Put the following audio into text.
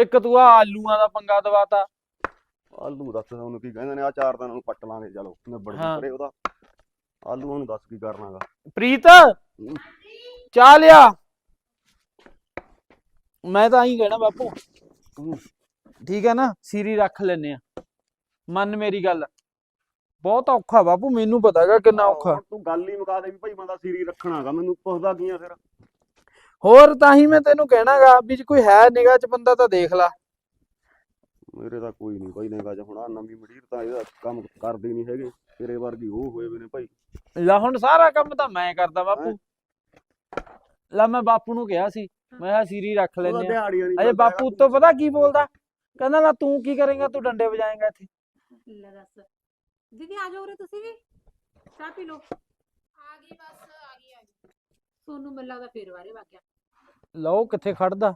ਇੱਕ ਤੂੰ ਆ ਆਲੂਆਂ ਦਾ ਪੰਗਾ ਦਵਾਤਾ। ਆਲੂ ਦੱਸ ਉਹਨੂੰ ਕੀ ਕਹਿੰਦੇ ਨੇ ਆ ਚਾਰ ਦਿਨਾਂ ਨੂੰ ਪੱਟ ਲਾਂਗੇ ਚਲੋ ਨਿਬੜ ਹਾਂ। ਕਰੇ ਉਹਦਾ। ਆਲੂਆਂ ਨੂੰ ਦੱਸ ਕੀ ਕਰਨਾਗਾ। ਪ੍ਰੀਤ ਚਾਹ ਲਿਆ। ਮੈਂ ਤਾਂ ਆਈ ਕਹਿਣਾ ਬਾਪੂ। ਠੀਕ ਹੈ ਨਾ ਸੀਰੀ ਰੱਖ ਲੈਨੇ ਆ। ਮੰਨ ਮੇਰੀ ਗੱਲ। ਬਹੁਤ ਔਖਾ ਬਾਪੂ ਮੈਨੂੰ ਪਤਾ ਹੈਗਾ ਕਿੰਨਾ ਔਖਾ। ਤੂੰ ਗੱਲ ਹੀ ਮੁਕਾ ਦੇ ਵੀ ਭਾਈ ਬੰਦਾ ਸੀਰੀ ਰੱਖਣਾਗਾ ਮੈਨੂੰ ਪੁੱਛਦਾ ਕੀ ਆ ਫਿਰ? ਹੋਰ ਤਾਂ ਹੀ ਮੈਂ ਤੈਨੂੰ ਕਹਿਣਾਗਾ ਵੀ ਜੇ ਕੋਈ ਹੈ ਨਿਗਾਹ ਚ ਬੰਦਾ ਤਾਂ ਦੇਖ ਲਾ। ਮੇਰੇ ਤਾਂ ਕੋਈ ਨਹੀਂ ਭਾਈ ਨੇਗਾ ਜੇ ਹੁਣ ਆਹ ਨਵੀਂ ਮੜੀਰ ਤਾਂ ਇਹਦਾ ਕੰਮ ਕਰਦੇ ਨਹੀਂ ਹੈਗੇ ਤੇਰੇ ਵਰਗੀ ਉਹ ਹੋਏ ਵੇ ਨੇ ਭਾਈ। ਲੈ ਹੁਣ ਸਾਰਾ ਕੰਮ ਤਾਂ ਮੈਂ ਕਰਦਾ ਬਾਪੂ। ਲੈ ਮੈਂ ਬਾਪੂ ਨੂੰ ਕਿਹਾ ਸੀ ਮੈਂ ਕਿਹਾ ਸੀਰੀ ਰੱਖ ਲੈਨੇ ਆ। ਅਜੇ ਬਾਪੂ ਉੱਤੋਂ ਪਤਾ ਕੀ ਬੋਲਦਾ? ਕਹਿੰਦਾ ਨਾ ਤੂੰ ਕੀ ਕਰੇਂਗਾ? ਤੂੰ ਡੰਡੇ ਵਜਾਏਂਗਾ ਇੱਥੇ। ਲੈ ਦੱਸ। ਦੀਦੀ ਆ ਜਾਓ ਉਰੇ ਤੁਸੀਂ ਵੀ। ਚਾਹ ਪੀ ਲਓ। ਆ ਗਈ ਬਸ ਆ ਗਈ ਆ ਗਈ। ਸੋਨੂੰ ਮੈਨੂੰ ਲੱਗਦਾ ਫੇਰ ਵਾਰੇ ਵਾਕਿਆ। ਲਓ ਕਿੱਥੇ ਖੜਦਾ।